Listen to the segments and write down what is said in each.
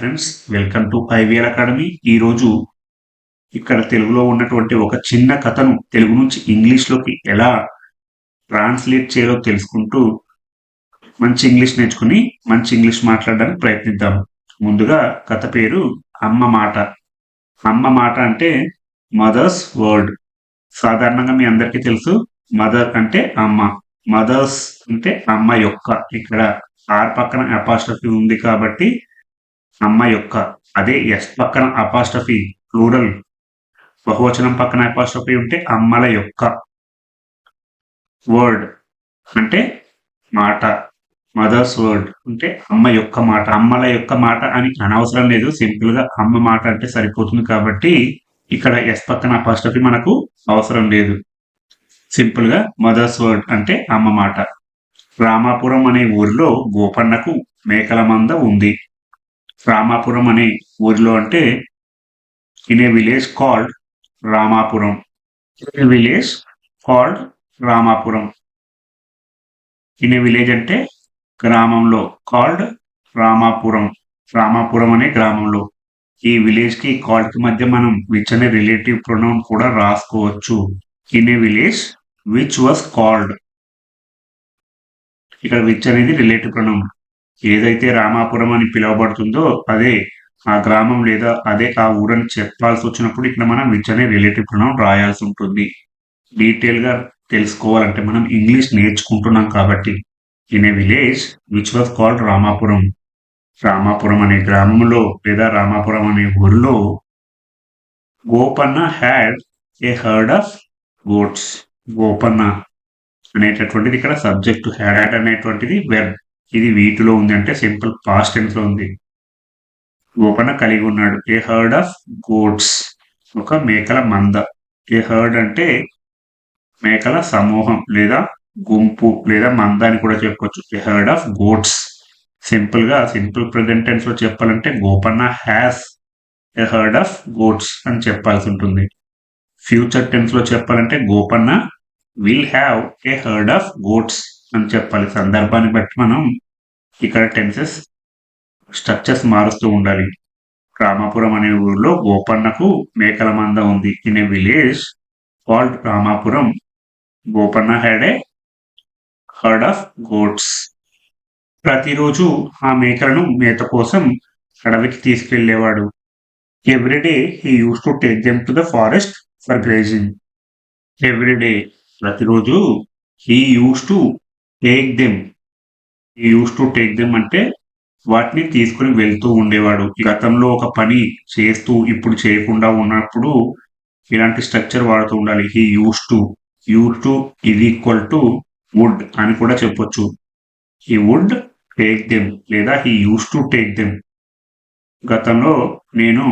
Friends welcome to IVR academy ఈరోజు ఇక్కడ తెలుగులో ఉన్నటువంటి ఒక చిన్న కథను తెలుగు నుంచి ఇంగ్లీష్లోకి ఎలా ట్రాన్స్లేట్ చేయాలో తెలుసుకుంటూ మంచి ఇంగ్లీష్ నేర్చుకుని మంచి ఇంగ్లీష్ మాట్లాడడానికి ప్రయత్నిద్దాం. ముందుగా కథ పేరు అమ్మ మాట. అమ్మ మాట అంటే మదర్స్ వర్డ్ సాధారణంగా మీ అందరికీ తెలుసు మదర్ అంటే అమ్మ. మదర్స్ అంటే అమ్మ యొక్క. ఇక్కడ ఆర్ పక్కన అపాస్ట్రఫీ ఉంది కాబట్టి అమ్మ యొక్క అదే ఎస్ పక్కన అపాస్ట్రఫీ ప్లూరల్ బహువచనం పక్కన అపాస్ట్రఫీ ఉంటే అమ్మల యొక్క వర్డ్ అంటే మాట మదర్స్ వర్డ్ అంటే అమ్మ యొక్క మాట అమ్మల యొక్క మాట అని అనవసరం లేదు సింపుల్గా అమ్మ మాట అంటే సరిపోతుంది కాబట్టి ఇక్కడ ఎస్ పక్కన అపాస్ట్రఫీ మనకు అవసరం లేదు. సింపుల్గా మదర్స్ వర్డ్ అంటే అమ్మ మాట. రామాపురం అనే ఊరిలో గోపన్నకు మేకల మంద ఉంది. రామాపురం అనే ఊరిలో అంటే in a village called Ramapuram. In a village called Ramapuram. In a village అంటే గ్రామంలో కాల్డ్ రామాపురం. రామాపురం అనే గ్రామంలో. ఈ విలేజ్కి కాల్డ్కి మధ్య మనం విచ్ అనే రిలేటివ్ ప్రొనౌన్ కూడా రాసుకోవచ్చు. In a village which was called ఇక్కడ విచ్ అనేది రిలేటివ్ ప్రొనౌన్ ఏదైతే రామాపురం అని పిలువబడుతుందో అదే ఆ గ్రామం లేదా అదే ఆ ఊరని చెప్పాల్సి వచ్చినప్పుడు ఇక్కడ మనం విచ్ అనే రిలేటివ్ ప్రొనౌన్ రాయాల్సి ఉంటుంది. డీటెయిల్గా తెలుసుకోవాలంటే మనం ఇంగ్లీష్ నేర్చుకుంటున్నాం కాబట్టి in a village which was called Ramapuram Ramapuram అనే గ్రామంలో లేదా రామాపురం అనే ఊరిలో Gopanna had a herd of goats Gopanna అనేటటువంటిది ఇక్కడ సబ్జెక్ట్ హ్యాడ్ అనేటువంటిది వెర్బ్ ఇది వీటిలో ఉంది అంటే సింపుల్ పాస్ట్ టెన్స్లో ఉంది. గోపన్న కలిగి ఉన్నాడు. A herd of goats? ఒక మేకల మంద. ఏ హర్డ్ అంటే మేకల సమూహం లేదా గుంపు లేదా మంద అని కూడా చెప్పొచ్చు. A herd of goats? సింపుల్గా సింపుల్ ప్రజెంట్ టెన్స్లో చెప్పాలంటే Gopanna has a herd of goats అని చెప్పాల్సి ఉంటుంది. ఫ్యూచర్ టెన్స్లో చెప్పాలంటే Gopanna will have a herd of goats అని చెప్పాలి. సందర్భాన్ని బట్టి మనం ఇక్కడ టెన్సెస్ స్ట్రక్చర్స్ మారుస్తూ ఉండాలి. రామాపురం అనే ఊరిలో గోపన్నకు మేకల మంద ఉంది. In a village called Ramapuram Gopanna had a herd of goats ప్రతిరోజు ఆ మేకలను మేత కోసం అడవికి తీసుకెళ్ళేవాడు every day he used to take them to the forest for grazing. Every day ప్రతిరోజు he used to take them used to take them అంటే వాటిని తీసుకుని వెళ్తూ ఉండేవాడు. గతంలో ఒక పని చేస్తూ ఇప్పుడు చేయకుండా ఉన్నప్పుడు ఇలాంటి స్ట్రక్చర్ వాడుతూ ఉండాలి. He used to used to ఇది ఈక్వల్ టు వుడ్ అని కూడా చెప్పొచ్చు. హీ వుడ్ టేక్ దెమ్ లేదా he used to take them గతంలో నేను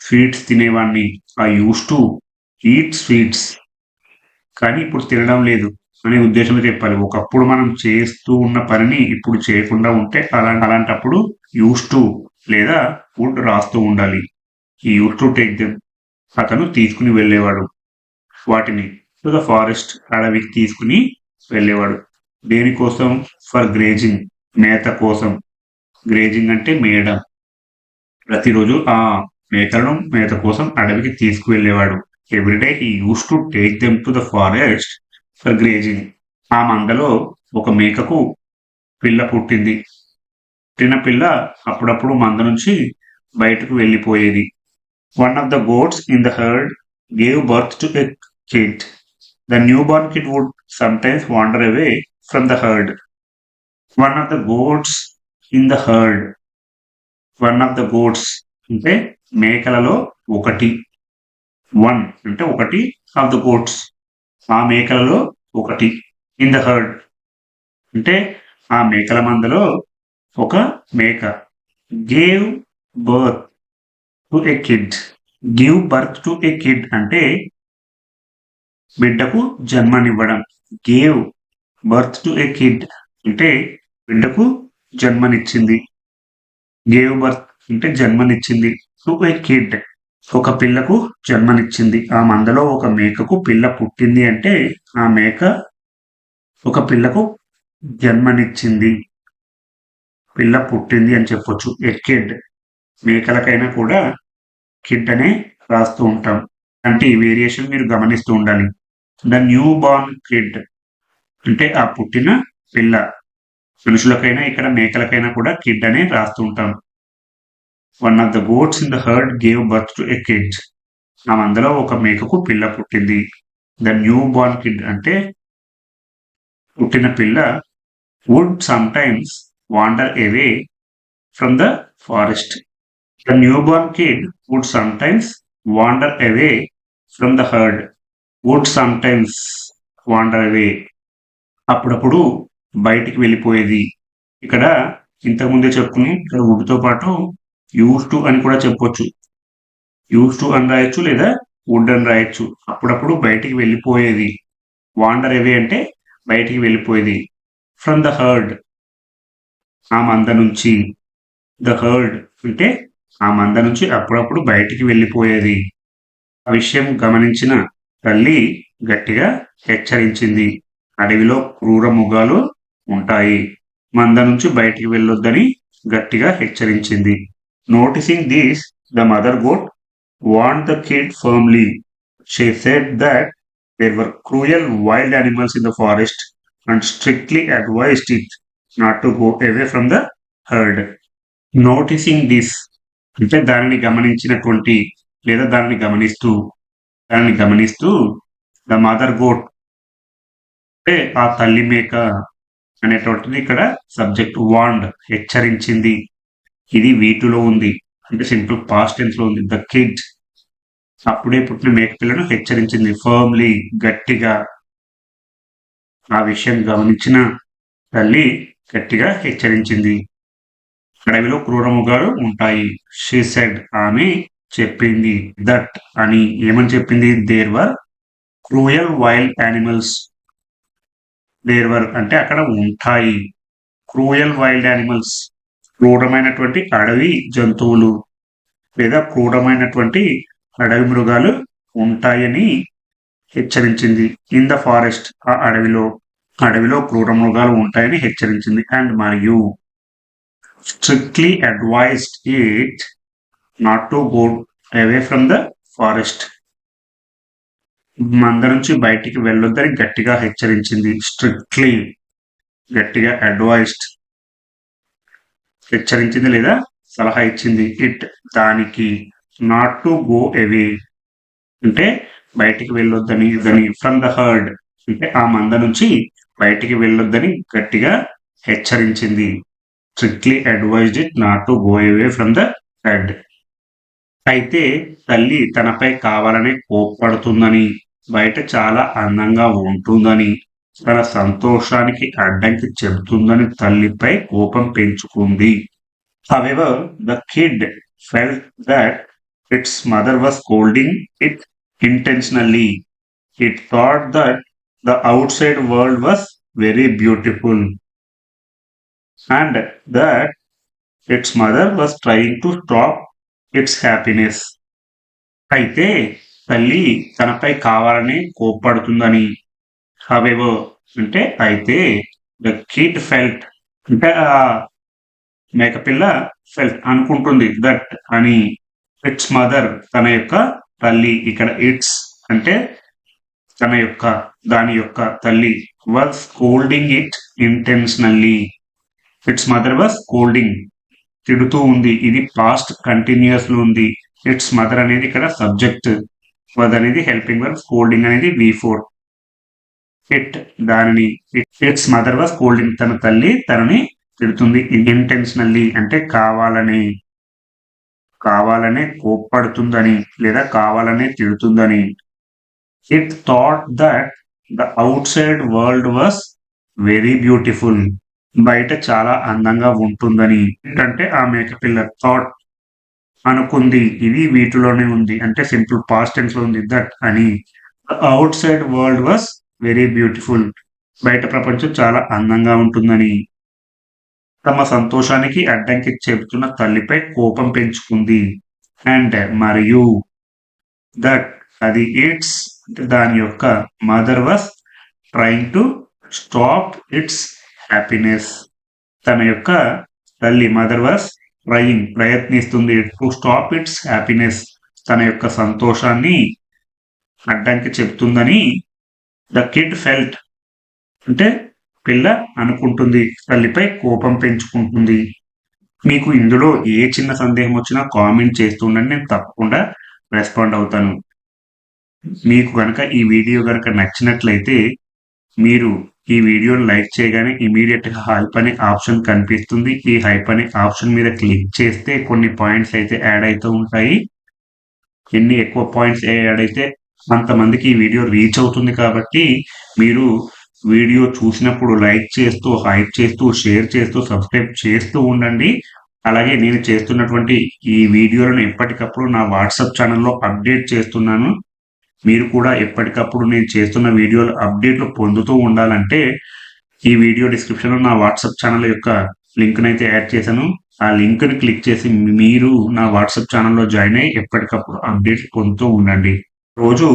స్వీట్స్ తినేవాడిని I used to eat sweets కానీ ఇప్పుడు తినడం లేదు. అనే ఉద్దేశంలో చెప్పాలి. ఒకప్పుడు మనం చేస్తూ ఉన్న పనిని ఇప్పుడు చేయకుండా ఉంటే అలా అలాంటప్పుడు యూస్ టు లేదా వుడ్ రాస్తూ ఉండాలి. ఈ యూస్ టు టేక్ దెమ్ అతను తీసుకుని వెళ్ళేవాడు. వాటిని టు ద ఫారెస్ట్ అడవికి తీసుకుని వెళ్ళేవాడు. దేనికోసం? ఫర్ గ్రేజింగ్ మేత కోసం. గ్రేజింగ్ అంటే మేయడం ప్రతిరోజు ఆ మేకలను మేత కోసం అడవికి తీసుకువెళ్ళేవాడు. Every day he used to take them to the forest for grazing ఆ మందలో ఒక మేకకు పిల్ల పుట్టింది. పుట్టిన పిల్ల అప్పుడప్పుడు మంద నుంచి బయటకు వెళ్ళిపోయేది. One of the goats in the herd gave birth to a kid the newborn kid would sometimes wander away from the herd one of the goats in the herd one of the goats అంటే మేకలలో ఒకటి. One అంటే ఒకటి of the గోడ్స్ ఆ మేకలలో ఒకటి. In the heard అంటే ఆ మేకల మందలో ఒక మేక. Gave birth to a kid give birth to a kid అంటే బిడ్డకు జన్మనివ్వడం. Gave birth to a kid అంటే బిడ్డకు జన్మనిచ్చింది. గేవ్ బర్త్ అంటే జన్మనిచ్చింది. టు ఎ కిడ్ ఒక పిల్లకు జన్మనిచ్చింది. ఆ మందలో ఒక మేకకు పిల్ల పుట్టింది అంటే ఆ మేక ఒక పిల్లకు జన్మనిచ్చింది. పిల్ల పుట్టింది అని చెప్పొచ్చు. A kid? మేకలకైనా కూడా కిడ్ అనే రాస్తూ ఉంటాం. అంటే ఈ వేరియేషన్ మీరు గమనిస్తూ ఉండాలి. ద న్యూ బార్న్ కిడ్ అంటే ఆ పుట్టిన పిల్ల. మనుషులకైనా ఇక్కడ మేకలకైనా కూడా కిడ్ అనే రాస్తూ ఉంటాం. One of the goats in the herd gave birth to a kid ఆ మందలో ఒక మేకకు పిల్ల పుట్టింది. ద న్యూ బార్న్ కిడ్ అంటే పుట్టిన పిల్ల would sometimes wander away from the forest the newborn kid would sometimes wander away from the herd would sometimes wander away అప్పుడప్పుడు బయటికి వెళ్ళిపోయేది. ఇక్కడ ఇంతకుముందే చెప్పుకుని ఇక్కడ వుడ్తో పాటు యూస్ టు అని కూడా చెప్పొచ్చు. యూస్ టు అని రాయొచ్చు లేదా వుడ్ అని రాయొచ్చు. అప్పుడప్పుడు బయటికి వెళ్ళిపోయేది. వాండర్ ఏవి అంటే బయటికి వెళ్ళిపోయేది. ఫ్రమ్ ద హర్డ్ ఆ మంద నుంచి. ద హర్డ్ అంటే ఆ మంద నుంచి అప్పుడప్పుడు బయటికి వెళ్ళిపోయేది. ఆ విషయం గమనించిన తల్లి గట్టిగా హెచ్చరించింది. అడవిలో క్రూర ముగాలు ఉంటాయి. మంద నుంచి బయటికి వెళ్ళొద్దని గట్టిగా హెచ్చరించింది. Noticing this the mother goat warned the kid firmly She said that there were cruel wild animals in the forest and strictly advised it not to go away from the herd noticing this అంటే దానిని గమనించినటువంటి లేదా దానిని గమనిస్తూ దానిని గమనిస్తూ the mother goat అంటే ఆ తల్లి మేక అనేటువంటిది ఇక్కడ సబ్జెక్ట్ వాండ్ హెచ్చరించింది. ఇది వీటిలో ఉంది. అంటే సింపుల్ పాస్ట్ టెన్స్లో ఉంది. ద కిడ్ అప్పుడే పుట్టిన మేక పిల్లను హెచ్చరించింది. ఫర్మ్లీ గట్టిగా. ఆ విషయం గమనించిన తల్లి గట్టిగా హెచ్చరించింది. అడవిలో క్రూరముగాలు ఉంటాయి. షీ సెడ్ ఆమె చెప్పింది దట్ అని ఏమని చెప్పింది? There were cruel wild animals there were అంటే అక్కడ ఉంటాయి. క్రూయల్ వైల్డ్ యానిమల్స్ క్రూరమైనటువంటి అడవి జంతువులు లేదా క్రూరమైనటువంటి అడవి మృగాలు ఉంటాయని హెచ్చరించింది. ఇన్ ద ఫారెస్ట్ ఆ అడవిలో అడవిలో క్రూర మృగాలు ఉంటాయని హెచ్చరించింది. అండ్ మరియు strictly advised it not to go away from the forest మంద నుంచి బయటికి వెళ్ళొద్దని గట్టిగా హెచ్చరించింది. స్ట్రిక్ట్లీ గట్టిగా అడ్వైజ్డ్ హెచ్చరించింది లేదా? సలహా ఇచ్చింది. ఇట్ దానికి నాట్ టు గో అవే అంటే బయటికి వెళ్ళొద్దని దాని ఫ్రమ్ ద హర్డ్ అంటే ఆ మంద నుంచి బయటికి వెళ్ళొద్దని గట్టిగా హెచ్చరించింది. Strictly advised it not to go away from the herd అయితే తల్లి తనపై కావాలని కోప్పడుతుందని బయట చాలా అందంగా ఉంటుందని తన సంతోషానికి అడ్డంకి చెబుతుందని తల్లిపై కోపం పెంచుకుంది. However the kid felt that its mother was scolding it intentionally it thought that the outside world was very beautiful and that its mother was trying to stop its happiness అయితే తల్లి తనపై కావాలని కోప్పడుతుందని హవేవో అంటే అయితే ద కిడ్ ఫెల్ట్ అంటే ఆ మేకపిల్ల felt అనుకుంటుంది దట్ అని ఇట్స్ మదర్ తన యొక్క తల్లి ఇక్కడ ఇట్స్ అంటే తన యొక్క దాని యొక్క తల్లి was scolding it intentionally its mother was scolding తిడుతూ ఉంది. ఇది పాస్ట్ కంటిన్యూస్లో ఉంది. ఇట్స్ మదర్ అనేది ఇక్కడ సబ్జెక్ట్ వద్ అనేది హెల్పింగ్ వర్క్ కోల్డింగ్ అనేది వి ఫోర్ ఇట్ దానిని ఇట్స్ మదర్ వాస్ కోల్డింగ్ తన తల్లి తనని తిడుతుంది. ఇంటెన్షనల్లీ అంటే కావాలని కావాలనే కోప్పడుతుందని లేదా కావాలనే తిడుతుందని. It thought that the outside world was very beautiful బయట చాలా అందంగా ఉంటుందని. అంటే ఆ మేకపిల్ల థాట్ అనుకుంది. ఇది వీటిలోనే ఉంది. అంటే సింపుల్ పాస్ట్ టెన్స్లో ఉంది. దట్ అని. Outside world was very beautiful. బయట ప్రపంచం చాలా అందంగా ఉంటుందని. తమ సంతోషానికి అడ్డంకి చెబుతున్న తల్లిపై కోపం పెంచుకుంది. అండ్ మరియు దట్ అది ఇట్స్ దాని యొక్క mother was trying to stop its happiness. తన యొక్క తల్లి మదర్ వాస్ ట్రయింగ్ ప్రయత్నిస్తుంది టు స్టాప్ ఇట్స్ హ్యాపీనెస్. తన యొక్క సంతోషాన్ని అడ్డంకి చెప్తుందని ద కిడ్ ఫెల్ట్ అంటే పిల్ల అనుకుంటుంది తల్లిపై కోపం పెంచుకుంటుంది. మీకు ఇందులో ఏ చిన్న సందేహం వచ్చినా కామెంట్ చేస్తుండని నేను తప్పకుండా రెస్పాండ్ అవుతాను. మీకు కనుక ఈ వీడియో కనుక నచ్చినట్లయితే మీరు ఈ వీడియోని లైక్ చేయగానే ఇమీడియట్గా హైప్ అనే ఆప్షన్ కనిపిస్తుంది. ఈ హైప్ అనే ఆప్షన్ మీద క్లిక్ చేస్తే కొన్ని పాయింట్స్ అయితే యాడ్ అవుతూ ఉంటాయి. ఎన్ని ఎక్కువ పాయింట్స్ యాడ్ అయితే అంతమందికి ఈ వీడియో రీచ్ అవుతుంది కాబట్టి మీరు వీడియో చూసినప్పుడు లైక్ చేస్తూ హైప్ చేస్తూ షేర్ చేస్తూ సబ్స్క్రైబ్ చేస్తూ ఉండండి. అలాగే నేను చేస్తున్నటువంటి ఈ వీడియోలను ఎప్పటికప్పుడు నా వాట్సాప్ ఛానల్లో అప్డేట్ చేస్తున్నాను. మీరు కూడా ఎప్పటికప్పుడు నేను చేస్తున్న వీడియోలు అప్డేట్లు పొందుతూ ఉండాలంటే ఈ వీడియో డిస్క్రిప్షన్లో నా వాట్సాప్ ఛానల్ యొక్క లింక్ని అయితే యాడ్ చేశాను. ఆ లింక్ని క్లిక్ చేసి మీరు నా వాట్సాప్ ఛానల్లో జాయిన్ అయ్యి ఎప్పటికప్పుడు అప్డేట్స్ పొందుతూ ఉండండి. రోజు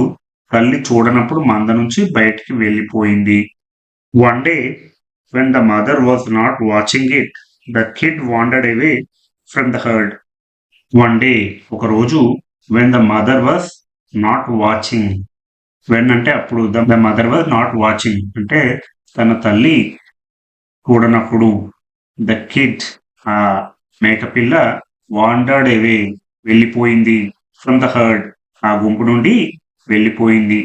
తల్లి చూడనప్పుడు మంద నుంచి బయటికి వెళ్ళిపోయింది. One day when the mother was not watching it the kid wandered away from the herd one day ఒక రోజు when the mother was not watching when అంటే అప్పుడు the mother was not watching అంటే తన తల్లి చూడనప్పుడు ద కిడ్ ఆ మేకపిల్ల wandered అవే వెళ్ళిపోయింది from the heard ఆ గుంపు నుండి వెళ్ళిపోయింది.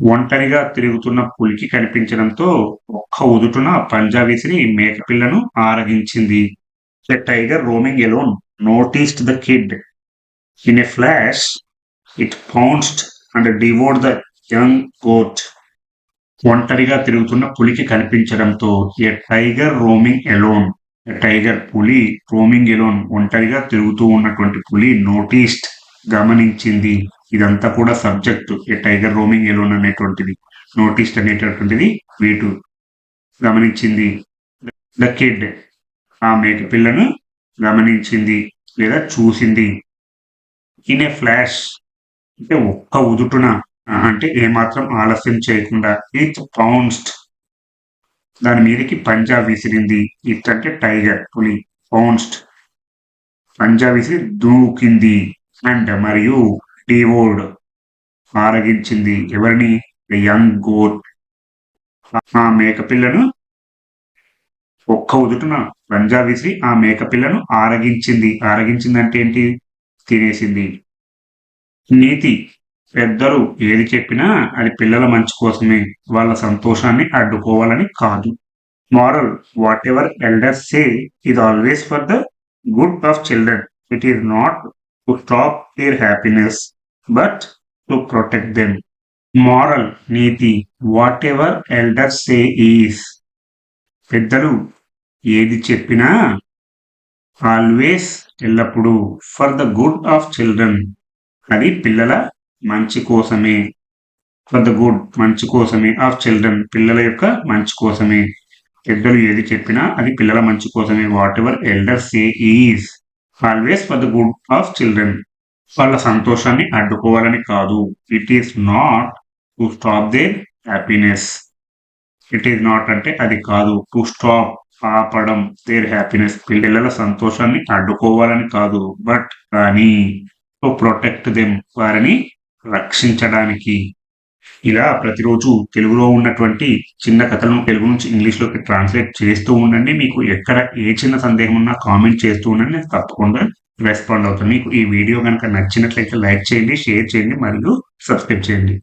ఒంటరిగా తిరుగుతున్న పులికి కనిపించడంతో ఒక్క ఉదుటున పంజాబీసిని మేకపిల్లను ఆరగించింది. The tiger roaming alone noticed the kid. In a flash it pounced and devoured the young goat. ఒంటరిగా తిరుగుతున్న పులికి కనిపించడంతో a tiger roaming alone tiger పులి రోమింగ్ ఎలోన్ ఒంటరిగా తిరుగుతూ ఉన్నటువంటి పులి నోటీస్డ్ గమనించింది. ఇదంతా కూడా subject. A tiger roaming alone అనేటువంటిది నోటీస్డ్ అనేటటువంటిది వీటు గమనించింది. ద కిడ్ ఆ మేక పిల్లను గమనించింది లేదా చూసింది. ఇన్ ఏ ఫ్లాష్ అంటే ఒక్క ఉదుటున అంటే ఏమాత్రం ఆలస్యం చేయకుండా ఇట్ పౌన్స్డ్. దాని మీదకి పంజా విసిరింది. ఇట్ అంటే టైగర్ పులి పౌన్స్డ్. పంజా విసిరి దూకింది. అండ్ మరియు డివోర్డ్ ఆరగించింది. ఎవరిని? యంగ్ గోట్ ఆ మేకపిల్లను ఒక్క ఉదుటున రంజా విసిరి ఆ మేకపిల్లను ఆరగించింది. ఆరగించింది అంటే ఏంటి? తినేసింది. నీతి పెద్దలు ఏది చెప్పినా అది పిల్లల మంచి కోసమే. వాళ్ళ సంతోషాన్ని అడ్డుకోవాలని కాదు. Moral whatever elders say ఇది always for the good of children it is not to stop their happiness but to protect them. Moral NITI whatever elder say is పెద్దలు ఏది చెప్పినా ఆల్వేస్ ఎల్లప్పుడూ for the good of children అది పిల్లల మంచి కోసమే. For the good మంచి కోసమే ఆఫ్ చిల్డ్రన్ పిల్లల యొక్క మంచి కోసమే. పెద్దలు ఏది చెప్పినా అది పిల్లల మంచి కోసమే. Whatever elder say is always for the good of children వాళ్ళ సంతోషాన్ని అడ్డుకోవాలని కాదు. It is not to stop their happiness it is not అంటే అది కాదు. టు స్టాప్ ఆపడం దేర్ హ్యాపీనెస్ పిల్లల సంతోషాన్ని అడ్డుకోవాలని కాదు. బట్ కానీ టు ప్రొటెక్ట్ దెమ్ వారిని రక్షించడానికి. ఇలా ప్రతిరోజు తెలుగులో ఉన్నటువంటి చిన్న కథలను తెలుగు నుంచి ఇంగ్లీష్లోకి ట్రాన్స్లేట్ చేస్తూ ఉండండి. మీకు ఎక్కడ ఏ చిన్న సందేహం ఉన్నా కామెంట్ చేస్తూ ఉండండి. నేను తప్పకుండా రెస్పాండ్ అవుతాను. మీకు ఈ వీడియో కనుక నచ్చినట్లయితే లైక్ చేయండి షేర్ చేయండి మరియు సబ్స్క్రైబ్ చేయండి.